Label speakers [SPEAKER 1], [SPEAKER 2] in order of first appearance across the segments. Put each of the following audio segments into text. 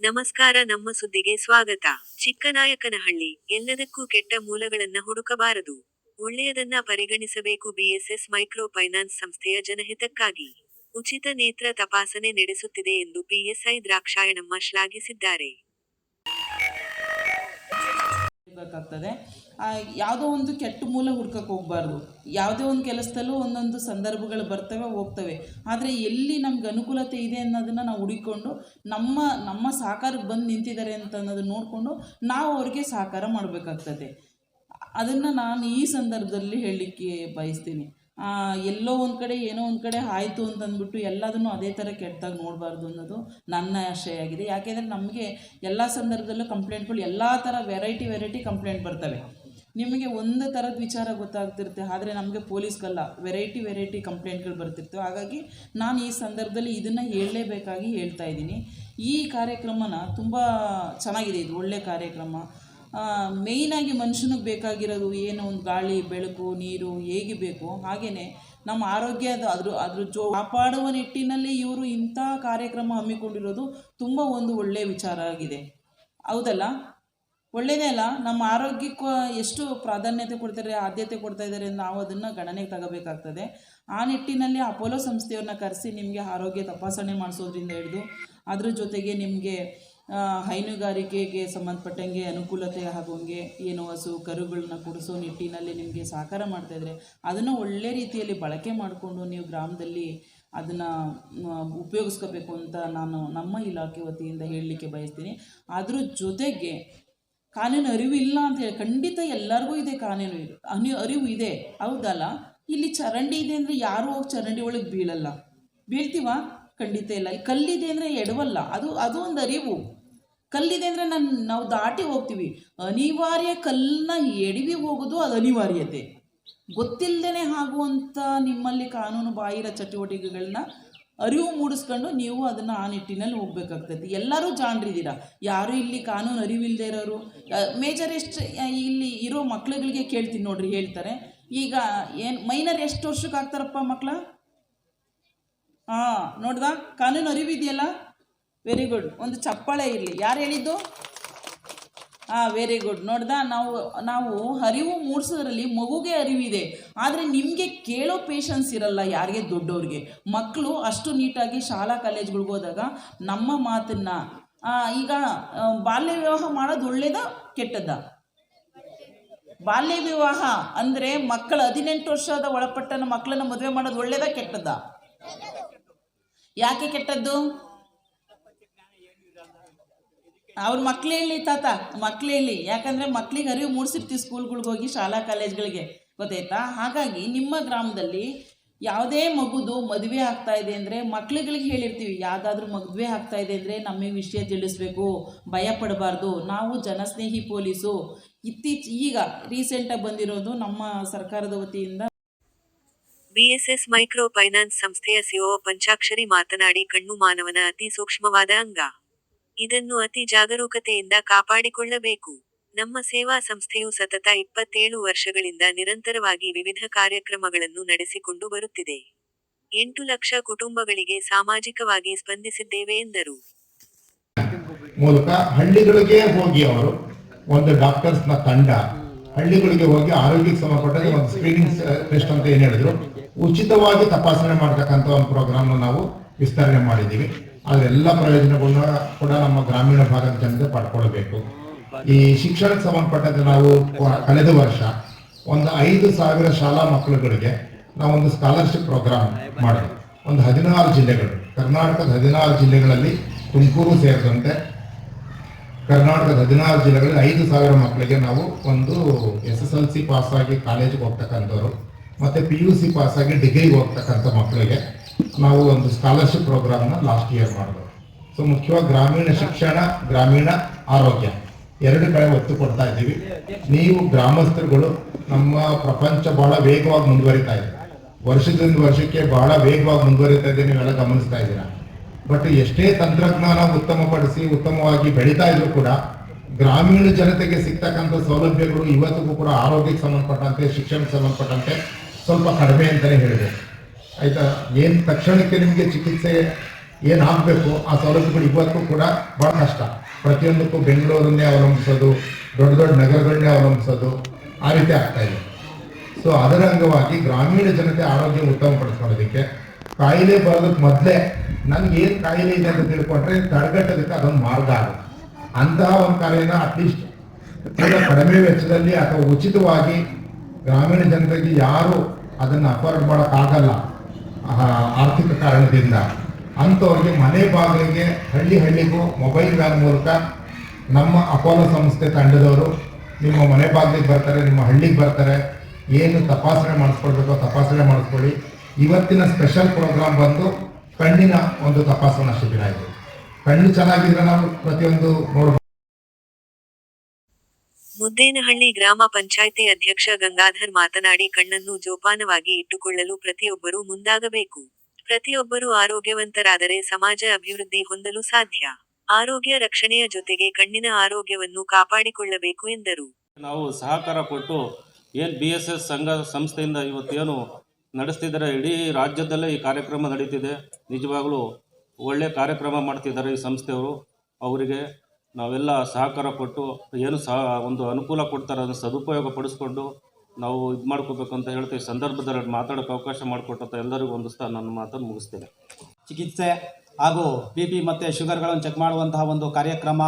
[SPEAKER 1] ನಮಸ್ಕಾರ, ನಮ್ಮ ಸುದ್ದಿಗೆ ಸ್ವಾಗತ. ಚಿಕ್ಕನಾಯಕನಹಳ್ಳಿ ಎಲ್ಲದಕ್ಕೂ ಕೆಟ್ಟ ಮೂಲಗಳನ್ನ ಹುಡುಕಬಾರದು. ಒಳ್ಳೆಯದನ್ನ ಪರಿಗಣಿಸಬೇಕು ಬಿಎಸ್ಎಸ್ ಮೈಕ್ರೋ ಫೈನಾನ್ಸ್ ಸಂಸ್ಥೆಯ ಜನಹಿತಕ್ಕಾಗಿ. ಉಚಿತ ನೇತ್ರ ತಪಾಸಣೆ ನಡೆಸುತ್ತಿದೆ ಎಂದು ಪಿಎಸ್ಐ ದ್ರಾಕ್ಷಾಯಣಮ್ಮ ಶ್ಲಾಘಿಸಿದ್ದಾರೆ.
[SPEAKER 2] ಬೇಕಾಗ್ತದೆ ಯಾವುದೋ ಒಂದು ಕೆಟ್ಟ ಮೂಲ ಹುಡ್ಕಕ್ಕೆ ಹೋಗಬಾರ್ದು. ಯಾವುದೇ ಒಂದು ಕೆಲಸದಲ್ಲೂ ಒಂದೊಂದು ಸಂದರ್ಭಗಳು ಬರ್ತವೆ, ಹೋಗ್ತವೆ. ಆದರೆ ಎಲ್ಲಿ ನಮ್ಗೆ ಅನುಕೂಲತೆ ಇದೆ ಅನ್ನೋದನ್ನು ನಾವು ಹುಡುಕೊಂಡು, ನಮ್ಮ ನಮ್ಮ ಸಹಕಾರಕ್ಕೆ ಬಂದು ನಿಂತಿದ್ದಾರೆ ಅಂತ ಅನ್ನೋದನ್ನ ನೋಡಿಕೊಂಡು ನಾವು ಅವ್ರಿಗೆ ಸಹಕಾರ ಮಾಡಬೇಕಾಗ್ತದೆ. ಅದನ್ನು ನಾನು ಈ ಸಂದರ್ಭದಲ್ಲಿ ಹೇಳಲಿಕ್ಕೆ ಬಯಸ್ತೀನಿ. ಎಲ್ಲೋ ಒಂದು ಕಡೆ ಏನೋ ಒಂದು ಕಡೆ ಆಯಿತು ಅಂತಂದ್ಬಿಟ್ಟು ಎಲ್ಲದನ್ನು ಅದೇ ಥರ ಕೆಟ್ಟದಾಗಿ ನೋಡಬಾರ್ದು ಅನ್ನೋದು ನನ್ನ ಆಶಯ ಆಗಿದೆ ಯಾಕೆಂದರೆ ನಮಗೆ ಎಲ್ಲ ಸಂದರ್ಭದಲ್ಲೂ ಕಂಪ್ಲೇಂಟ್ಗಳು ಎಲ್ಲ ಥರ ವೆರೈಟಿ ವೆರೈಟಿ ಕಂಪ್ಲೇಂಟ್ ಬರ್ತವೆ. ನಿಮಗೆ ಒಂದು ಥರದ ವಿಚಾರ ಗೊತ್ತಾಗ್ತಿರುತ್ತೆ, ಆದರೆ ನಮಗೆ ಪೊಲೀಸ್ಗಲ್ಲ ವೆರೈಟಿ ವೆರೈಟಿ ಕಂಪ್ಲೇಂಟ್ಗಳು ಬರ್ತಿರ್ತವೆ. ಹಾಗಾಗಿ ನಾನು ಈ ಸಂದರ್ಭದಲ್ಲಿ ಇದನ್ನು ಹೇಳಲೇಬೇಕಾಗಿ ಹೇಳ್ತಾ ಇದ್ದೀನಿ. ಈ ಕಾರ್ಯಕ್ರಮನ ತುಂಬ ಚೆನ್ನಾಗಿದೆ, ಇದು ಒಳ್ಳೆಯ ಕಾರ್ಯಕ್ರಮ. ಮೇಯ್ನಾಗಿ ಮನುಷ್ಯನಿಗೆ ಬೇಕಾಗಿರೋದು ಏನು? ಒಂದು ಗಾಳಿ, ಬೆಳಕು, ನೀರು ಹೇಗೆ ಬೇಕು ಹಾಗೆಯೇ ನಮ್ಮ ಆರೋಗ್ಯದ ಅದ್ರ ಅದ್ರ ಜೋ, ಕಾಪಾಡುವ ನಿಟ್ಟಿನಲ್ಲಿ ಇವರು ಇಂಥ ಕಾರ್ಯಕ್ರಮ ಹಮ್ಮಿಕೊಂಡಿರೋದು ತುಂಬ ಒಂದು ಒಳ್ಳೆಯ ವಿಚಾರ ಆಗಿದೆ. ಹೌದಲ್ಲ? ಒಳ್ಳೆಯದೇ ಅಲ್ಲ, ನಮ್ಮ ಆರೋಗ್ಯಕ್ಕೂ ಎಷ್ಟು ಪ್ರಾಧಾನ್ಯತೆ ಕೊಡ್ತಾರೆ, ಆದ್ಯತೆ ಕೊಡ್ತಾ ಇದ್ದಾರೆ ನಾವು ಅದನ್ನು ಗಣನೆಗೆ ತಗೋಬೇಕಾಗ್ತದೆ. ಆ ನಿಟ್ಟಿನಲ್ಲಿ ಅಪೋಲೋ ಸಂಸ್ಥೆಯವ್ರನ್ನ ಕರೆಸಿ ನಿಮಗೆ ಆರೋಗ್ಯ ತಪಾಸಣೆ ಮಾಡಿಸೋದ್ರಿಂದ ಹಿಡಿದು, ಅದ್ರ ಜೊತೆಗೆ ನಿಮಗೆ ಹೈನುಗಾರಿಕೆಗೆ ಸಂಬಂಧಪಟ್ಟಂಗೆ ಅನುಕೂಲತೆ ಆಗೋಂಗೆ ಏನು ಹಸು ಕರುಗಳನ್ನ ಕೊಡಿಸೋ ನಿಟ್ಟಿನಲ್ಲಿ ನಿಮಗೆ ಸಹಕಾರ ಮಾಡ್ತಾಯಿದ್ರೆ ಅದನ್ನು ಒಳ್ಳೆ ರೀತಿಯಲ್ಲಿ ಬಳಕೆ ಮಾಡಿಕೊಂಡು ನೀವು ಗ್ರಾಮದಲ್ಲಿ ಅದನ್ನು ಉಪಯೋಗಿಸ್ಕೋಬೇಕು ಅಂತ ನಾನು ನಮ್ಮ ಇಲಾಖೆ ವತಿಯಿಂದ ಹೇಳಲಿಕ್ಕೆ ಬಯಸ್ತೀನಿ. ಅದ್ರ ಜೊತೆಗೆ ಕಾನೂನು ಅರಿವು ಇಲ್ಲ ಅಂತ ಹೇಳಿ, ಖಂಡಿತ ಎಲ್ಲರಿಗೂ ಇದೆ ಕಾನೂನು ಅನಿ, ಅರಿವು ಇದೆ. ಹೌದಲ್ಲ? ಇಲ್ಲಿ ಚರಂಡಿ ಇದೆ ಅಂದರೆ ಯಾರೂ ಹೋಗಿ ಚರಂಡಿ ಒಳಗೆ ಬೀಳಲ್ಲ. ಬೀಳ್ತೀವ? ಖಂಡಿತ ಇಲ್ಲ ಕಲ್ಲಿದೆ ಅಂದರೆ ಎಡವಲ್ಲ. ಅದು ಅದು ಒಂದು ಅರಿವು. ಕಲ್ಲಿದೆ ಅಂದರೆ ನಾನು ನಾವು ದಾಟಿ ಹೋಗ್ತೀವಿ. ಅನಿವಾರ್ಯ ಕಲ್ಲನ್ನ ಎಡವಿ ಹೋಗೋದು ಅದು ಅನಿವಾರ್ಯತೆ. ಗೊತ್ತಿಲ್ಲದೇ ಆಗುವಂಥ ನಿಮ್ಮಲ್ಲಿ ಕಾನೂನು ಬಾಹಿರ ಚಟುವಟಿಕೆಗಳನ್ನ ಅರಿವು ಮೂಡಿಸ್ಕೊಂಡು ನೀವು ಅದನ್ನು ಆ ನಿಟ್ಟಿನಲ್ಲಿ ಹೋಗ್ಬೇಕಾಗ್ತೈತಿ. ಎಲ್ಲರೂ ಜಾಣರಿದ್ದೀರಾ? ಯಾರು ಇಲ್ಲಿ ಕಾನೂನು ಅರಿವಿಲ್ಲದೆ ಇರೋರು? ಮೇಜರ್ ಎಷ್ಟು ಇಲ್ಲಿ ಇರೋ ಮಕ್ಳುಗಳಿಗೆ ಕೇಳ್ತೀನಿ ನೋಡ್ರಿ, ಹೇಳ್ತಾರೆ. ಈಗ ಏನು ಮೈನರ್ ಎಷ್ಟು ವರ್ಷಕ್ಕೆ ಆಗ್ತಾರಪ್ಪ ಮಕ್ಕಳ ಹಾಂ ನೋಡ್ದಾ? ಕಾನೂನು ಅರಿವಿದೆಯಲ್ಲ? ವೆರಿ ಗುಡ್ ಒಂದು ಚಪ್ಪಾಳೆ ಇರಲಿ. ಯಾರು ಹೇಳಿದ್ದು? ಹಾಂ ವೆರಿ ಗುಡ್ ನೋಡ್ದಾ, ನಾವು ನಾವು ಅರಿವು ಮೂಡಿಸೋದ್ರಲ್ಲಿ ಮಗುಗೆ ಅರಿವಿದೆ. ಆದರೆ ನಿಮಗೆ ಕೇಳೋ ಪೇಷನ್ಸ್ ಇರಲ್ಲ ಯಾರಿಗೆ? ದೊಡ್ಡವ್ರಿಗೆ. ಮಕ್ಕಳು ಅಷ್ಟು ನೀಟಾಗಿ ಶಾಲಾ ಕಾಲೇಜ್ಗಳಿಗೆ ಹೋದಾಗ ನಮ್ಮ ಮಾತನ್ನು ಈಗ ಬಾಲ್ಯ ವಿವಾಹ ಮಾಡೋದು ಒಳ್ಳೇದ, ಕೆಟ್ಟದ್ದ? ಬಾಲ್ಯ ವಿವಾಹ ಅಂದರೆ ಮಕ್ಕಳು ಹದಿನೆಂಟು ವರ್ಷದ ಒಳಪಟ್ಟನ ಮಕ್ಕಳನ್ನು ಮದುವೆ ಮಾಡೋದು ಒಳ್ಳೇದ, ಕೆಟ್ಟದ್ದ? ಯಾಕೆ ಕೆಟ್ಟದ್ದು? ಅವ್ರ ಮಕ್ಳೇ ಹೇಳಿ ತಾತ, ಮಕ್ಳು ಹೇಳಿ ಯಾಕಂದರೆ ಮಕ್ಳಿಗೆ ಅರಿವು ಮೂಡಿಸಿರ್ತೀವಿ ಸ್ಕೂಲ್ಗಳಿಗೆ ಹೋಗಿ, ಶಾಲಾ ಕಾಲೇಜ್ಗಳಿಗೆ. ಗೊತ್ತಾಯ್ತಾ? ಹಾಗಾಗಿ ನಿಮ್ಮ ಗ್ರಾಮದಲ್ಲಿ ಯಾವುದೇ ಮಗುದು ಮದುವೆ ಆಗ್ತಾ ಇದೆ ಅಂದರೆ ಮಕ್ಳುಗಳಿಗೆ ಹೇಳಿರ್ತೀವಿ. ಯಾವುದಾದ್ರೂ ಮದುವೆ ಆಗ್ತಾ ಇದೆ ಅಂದರೆ ನಮಗೆ ವಿಷಯ ತಿಳಿಸ್ಬೇಕು. ಭಯ ಪಡಬಾರ್ದು. ನಾವು ಜನಸ್ನೇಹಿ ಪೊಲೀಸು. ಇತ್ತೀಚೆ, ಈಗ ರೀಸೆಂಟಾಗಿ ಬಂದಿರೋದು ನಮ್ಮ ಸರ್ಕಾರದ ವತಿಯಿಂದ.
[SPEAKER 1] ಬಿಎಸ್ಎಸ್ ಮೈಕ್ರೋ ಫೈನಾನ್ಸ್ ಸಂಸ್ಥೆಯ ಸಿಒ ಪಂಚಾಕ್ಷರಿ ಮಾತನಾಡಿ ಕಣ್ಣು ಮಾನವನ ಅತಿ ಸೂಕ್ಷ್ಮವಾದ ಅಂಗ. ಇದನ್ನು ಅತಿ ಜಾಗರೂಕತೆಯಿಂದ ಕಾಪಾಡಿಕೊಳ್ಳಬೇಕು. ನಮ್ಮ ಸೇವಾ ಸಂಸ್ಥೆಯು ಸತತ ಇಪ್ಪತ್ತೇಳು ವರ್ಷಗಳಿಂದ ನಿರಂತರವಾಗಿ ವಿವಿಧ ಕಾರ್ಯಕ್ರಮಗಳನ್ನು ನಡೆಸಿಕೊಂಡು ಬರುತ್ತಿದೆ. ಎಂಟು ಲಕ್ಷ ಕುಟುಂಬಗಳಿಗೆ ಸಾಮಾಜಿಕವಾಗಿ ಸ್ಪಂದಿಸಿದ್ದೇವೆ, ಎಂದರು.
[SPEAKER 3] ಮೂಲಕ ಹಳ್ಳಿಗಳಿಗೆ ಹೋಗಿ ಅವರು ಒಂದು ಡಾಕ್ಟರ್ಸ್ನ ತಂಡ, ಹಳ್ಳಿಗಳಿಗೆ ಹೋಗಿ ಆರೋಗ್ಯಕ್ಕೆ ಸಂಬಂಧಪಟ್ಟಂತೆ ಒಂದು ಸ್ಕ್ರೀನಿಂಗ್ ಟೆಸ್ಟ್ ಅಂತ ಏನು ಹೇಳಿದ್ರು, ಉಚಿತವಾಗಿ ತಪಾಸಣೆ ಮಾಡ್ತಕ್ಕಂಥ ಒಂದು ಪ್ರೋಗ್ರಾಮ್ ನಾವು ವಿಸ್ತರಣೆ ಮಾಡಿದ್ದೀವಿ. ಅದೆಲ್ಲ ಪ್ರಯೋಜನಗಳನ್ನ ಕೂಡ ನಮ್ಮ ಗ್ರಾಮೀಣ ಭಾಗದ ಜನತೆ ಪಡ್ಕೊಳ್ಬೇಕು. ಈ ಶಿಕ್ಷಣಕ್ಕೆ ಸಂಬಂಧಪಟ್ಟಂತೆ ನಾವು ಕಳೆದ ವರ್ಷ ಒಂದು ಐದು ಸಾವಿರ ಶಾಲಾ ಮಕ್ಕಳುಗಳಿಗೆ ನಾವೊಂದು ಸ್ಕಾಲರ್ಶಿಪ್ ಪ್ರೋಗ್ರಾಮ್ ಮಾಡಿದ್ವಿ. ಒಂದು ಹದಿನಾರು ಜಿಲ್ಲೆಗಳು, ಕರ್ನಾಟಕದ ಹದಿನಾರು ಜಿಲ್ಲೆಗಳಲ್ಲಿ ತುಮಕೂರು ಸೇರಿದಂತೆ ಕರ್ನಾಟಕದ ಹದಿನಾರು ಜಿಲ್ಲೆಗಳಲ್ಲಿ ಐದು ಸಾವಿರ ಮಕ್ಕಳಿಗೆ ನಾವು ಒಂದು S S L C pass ಆಗಿ ಕಾಲೇಜಿಗೆ ಹೋಗ್ತಕ್ಕಂಥವ್ರು, ಮತ್ತು ಪಿ ಯು ಸಿ ಪಾಸ್ ಆಗಿ ಡಿಗ್ರಿಗೆ ಹೋಗ್ತಕ್ಕಂಥ ಮಕ್ಕಳಿಗೆ ನಾವು ಒಂದು ಸ್ಕಾಲರ್ಶಿಪ್ ಪ್ರೋಗ್ರಾಮ್ನ ಲಾಸ್ಟ್ ಇಯರ್ ಮಾಡಿದ್ವಿ. ಸೊ ಮುಖ್ಯವಾಗಿ ಗ್ರಾಮೀಣ ಶಿಕ್ಷಣ, ಗ್ರಾಮೀಣ ಆರೋಗ್ಯ ಎರಡು ಕಡೆ ಒತ್ತು ಕೊಡ್ತಾ ಇದ್ದೀವಿ. ನೀವು ಗ್ರಾಮಸ್ಥರುಗಳು ನಮ್ಮ ಪ್ರಪಂಚ ಬಹಳ ವೇಗವಾಗಿ ಮುಂದುವರಿತಾ ಇದೆ. ವರ್ಷದಿಂದ ವರ್ಷಕ್ಕೆ ಬಹಳ ವೇಗವಾಗಿ ಮುಂದುವರಿತಾ ಇದೆ, ನೀವೆಲ್ಲ ಗಮನಿಸ್ತಾ ಇದ್ದೀರಾ. ಬಟ್ ಎಷ್ಟೇ ತಂತ್ರಜ್ಞಾನ ಉತ್ತಮಪಡಿಸಿ, ಉತ್ತಮವಾಗಿ ಬೆಳೀತಾ ಇದ್ರು ಕೂಡ ಗ್ರಾಮೀಣ ಜನತೆಗೆ ಸಿಗ್ತಕ್ಕಂಥ ಸೌಲಭ್ಯಗಳು ಇವತ್ತಿಗೂ ಕೂಡ ಆರೋಗ್ಯಕ್ಕೆ ಸಂಬಂಧಪಟ್ಟಂತೆ, ಶಿಕ್ಷಣಕ್ಕೆ ಸಂಬಂಧಪಟ್ಟಂತೆ ಸ್ವಲ್ಪ ಕಡಿಮೆ ಅಂತಲೇ ಹೇಳಬೇಕು ಆಯ್ತಾ? ಏನು ತಕ್ಷಣಕ್ಕೆ ನಿಮಗೆ ಚಿಕಿತ್ಸೆ ಏನು ಆಗಬೇಕು? ಆ ಸೌಲಭ್ಯಗಳು ಇವತ್ತು ಕೂಡ ಭಾಳ ಕಷ್ಟ ಪ್ರತಿಯೊಂದಕ್ಕೂ ಬೆಂಗಳೂರನ್ನೇ ಅವಲಂಬಿಸೋದು, ದೊಡ್ಡ ದೊಡ್ಡ ನಗರಗಳನ್ನೇ ಅವಲಂಬಿಸೋದು ಆ ರೀತಿ ಆಗ್ತಾಯಿದೆ ಸೊ ಅದರ ಅಂಗವಾಗಿ ಗ್ರಾಮೀಣ ಜನತೆ ಆರೋಗ್ಯ ಉತ್ತಮಪಡಿಸ್ಕೊಳ್ಳೋದಕ್ಕೆ ಕಾಯಿಲೆ ಬರೋದಕ್ಕೆ ಮೊದಲೇ ನನಗೆ ಏನು ಕಾಯಿಲೆ ಇದೆ ಅಂತ ತಿಳ್ಕೊಂಡ್ರೆ ತಡೆಗಟ್ಟೋದಕ್ಕೆ ಅದೊಂದು ಮಾರ್ಗ ಆಗುತ್ತೆ. ಅಂತಹ ಒಂದು ಕಾರ್ಯನ ಅಟ್ಲೀಸ್ಟ್ ಕಡಿಮೆ ವೆಚ್ಚದಲ್ಲಿ ಅಥವಾ ಉಚಿತವಾಗಿ ಗ್ರಾಮೀಣ ಜನತೆಗೆ ಯಾರು ಅದನ್ನು ಅಫೋರ್ಡ್ ಮಾಡೋಕ್ಕಾಗಲ್ಲ ಆರ್ಥಿಕ ಕಾರಣದಿಂದ ಅಂಥವ್ರಿಗೆ ಮನೆ ಬಾಗಿಲಿಗೆ ಹಳ್ಳಿ ಹಳ್ಳಿಗೂ ಮೊಬೈಲ್ ವ್ಯಾನ್ ಮೂಲಕ ನಮ್ಮ ಅಪೋಲೋ ಸಂಸ್ಥೆ ತಂಡದವರು ನಿಮ್ಮ ಮನೆ ಬಾಗಿಲಿಗೆ ಬರ್ತಾರೆ, ನಿಮ್ಮ ಹಳ್ಳಿಗೆ ಬರ್ತಾರೆ, ಏನು ತಪಾಸಣೆ ಮಾಡಿಸ್ಕೊಳ್ಬೇಕೋ ತಪಾಸಣೆ ಮಾಡಿಸ್ಕೊಳ್ಳಿ. ಇವತ್ತಿನ ಸ್ಪೆಷಲ್ ಪ್ರೋಗ್ರಾಮ್ ಬಂದು ಕಣ್ಣಿನ ಒಂದು ತಪಾಸಣಾ ಶಿಬಿರ ಇದೆ. ಕಣ್ಣು ಚೆನ್ನಾಗಿದ್ರೆ ನಾವು ಪ್ರತಿಯೊಂದು ನೋಡ್ಬೋದು.
[SPEAKER 4] ಮುದ್ದೇನಹಳ್ಳಿ ಗ್ರಾಮ ಪಂಚಾಯಿತಿ ಅಧ್ಯಕ್ಷ ಗಂಗಾಧರ್ ಮಾತನಾಡಿ ಕಣ್ಣನ್ನು ಜೋಪಾನವಾಗಿ ಇಟ್ಟುಕೊಳ್ಳಲು ಪ್ರತಿಯೊಬ್ಬರೂ ಮುಂದಾಗಬೇಕು. ಪ್ರತಿಯೊಬ್ಬರೂ ಆರೋಗ್ಯವಂತರಾದರೆ ಸಮಾಜ ಅಭಿವೃದ್ಧಿ ಹೊಂದಲು ಸಾಧ್ಯ. ಆರೋಗ್ಯ ರಕ್ಷಣೆಯ ಜೊತೆಗೆ ಕಣ್ಣಿನ ಆರೋಗ್ಯವನ್ನು ಕಾಪಾಡಿಕೊಳ್ಳಬೇಕು ಎಂದರು.
[SPEAKER 5] ನಾವು ಸಹಕಾರ ಕೊಟ್ಟು ಏನ್ ಬಿ ಎಸ್ ಎಸ್ ಸಂಘ ಸಂಸ್ಥೆಯಿಂದ ಇವತ್ತೇನು ನಡೆಸ್ತಿದ್ದಾರೆ? ಇಡೀ ರಾಜ್ಯದಲ್ಲೇ ಈ ಕಾರ್ಯಕ್ರಮ ನಡೀತಿದೆ. ನಿಜವಾಗ್ಲೂ ಒಳ್ಳೆ ಕಾರ್ಯಕ್ರಮ ಮಾಡ್ತಿದ್ದಾರೆ ಈ ಸಂಸ್ಥೆಯವರು. ಅವರಿಗೆ ನಾವೆಲ್ಲ ಸಹಕಾರ ಕೊಟ್ಟು, ಏನು ಸಹ ಒಂದು ಅನುಕೂಲ ಕೊಡ್ತಾರೆ ಅದನ್ನು ಸದುಪಯೋಗ ಪಡಿಸ್ಕೊಂಡು ನಾವು ಇದು ಮಾಡ್ಕೋಬೇಕು ಅಂತ ಹೇಳ್ತೀವಿ ಸಂದರ್ಭದಲ್ಲಿ ಮಾತಾಡೋಕ್ಕೆ ಅವಕಾಶ ಮಾಡಿಕೊಟ್ಟಂಥ ಎಲ್ಲರಿಗೂ ಹೊಂದಿಸ್ತಾ ನನ್ನ ಮಾತನ್ನು ಮುಗಿಸ್ತೇನೆ.
[SPEAKER 6] ಚಿಕಿತ್ಸೆ ಹಾಗೂ ಬಿ ಪಿ ಮತ್ತು ಶುಗರ್ಗಳನ್ನು ಚೆಕ್ ಮಾಡುವಂತಹ ಒಂದು ಕಾರ್ಯಕ್ರಮ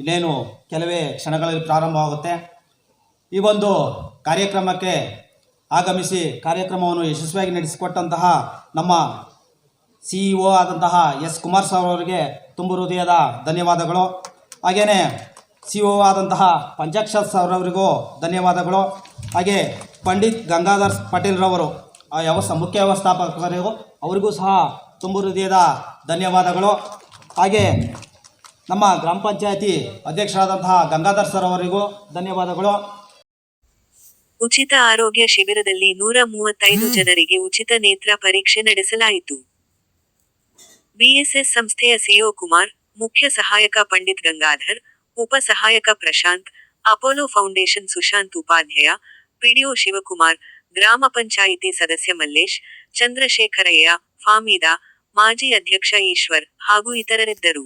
[SPEAKER 6] ಇನ್ನೇನು ಕೆಲವೇ ಕ್ಷಣಗಳಲ್ಲಿ ಪ್ರಾರಂಭವಾಗುತ್ತೆ. ಈ ಒಂದು ಕಾರ್ಯಕ್ರಮಕ್ಕೆ ಆಗಮಿಸಿ ಕಾರ್ಯಕ್ರಮವನ್ನು ಯಶಸ್ವಿಯಾಗಿ ನಡೆಸಿಕೊಟ್ಟಂತಹ ನಮ್ಮ ಸಿ ಇ ಆದಂತಹ ಎಸ್ ಕುಮಾರ್ ಸರ್ ಅವರಿಗೆ ತುಂಬ ಹೃದಯದ ಧನ್ಯವಾದಗಳು. ಹಾಗೆಯೇ ಸಿ ಒ ಆದಂತಹ ಪಂಚಾಕ್ಷರ್ ಸರ್ ಅವರಿಗೂ ಧನ್ಯವಾದಗಳು. ಹಾಗೆ ಪಂಡಿತ್ ಗಂಗಾಧರ್ ಪಟೇಲ್ರವರು ಆ ವ್ಯವಸ್ಥ ಮುಖ್ಯ ವ್ಯವಸ್ಥಾಪಕರಿಗೂ ಅವರಿಗೂ ಸಹ ತುಂಬ ಹೃದಯದ ಧನ್ಯವಾದಗಳು. ಹಾಗೆ ನಮ್ಮ ಗ್ರಾಮ ಪಂಚಾಯತಿ ಅಧ್ಯಕ್ಷರಾದಂತಹ ಗಂಗಾಧರ್ ಸರ್ ಅವರಿಗೂ ಧನ್ಯವಾದಗಳು.
[SPEAKER 4] ಉಚಿತ ಆರೋಗ್ಯ ಶಿಬಿರದಲ್ಲಿ ನೂರ ಮೂವತ್ತೈದು ಜನರಿಗೆ ಉಚಿತ ನೇತ್ರ ಪರೀಕ್ಷೆ ನಡೆಸಲಾಯಿತು. ಬಿಎಸ್ಎಸ್ ಸಂಸ್ಥೆಯ ಸಿಒ ಕುಮಾರ್ ಮುಖ್ಯ ಸಹಾಯಕ ಪಂಡಿತ್ ಗಂಗಾಧರ್ ಉಪ ಸಹಾಯಕ Prashant Apollo foundation Sushant Upadhyay PDO Shivakumar ಗ್ರಾಮ ಪಂಚಾಯಿತಿ ಸದಸ್ಯ ಮಲ್ಲೇಶ್ ಚಂದ್ರಶೇಖರಯ್ಯ ಫಾಮೀದಾ ಮಾಜಿ ಅಧ್ಯಕ್ಷ ಈಶ್ವರ್ ಹಾಗೂ ಇತರರಿದ್ದರು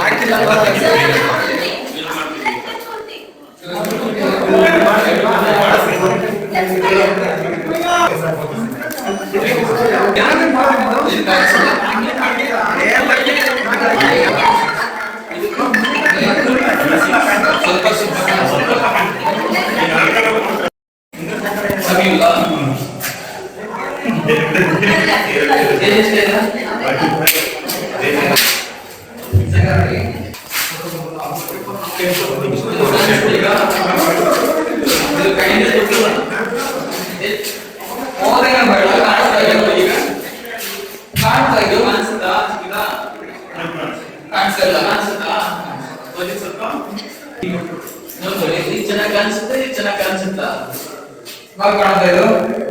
[SPEAKER 4] ಹಾಕಿಲ್ಲ
[SPEAKER 7] ಚೆನ್ನಾಗಿ ಕಾಣಿಸುತ್ತೆ ಚೆನ್ನಾಗಿ ಕಾಣಿಸುತ್ತಾ ಕಾಣ್ತಾ ಇದು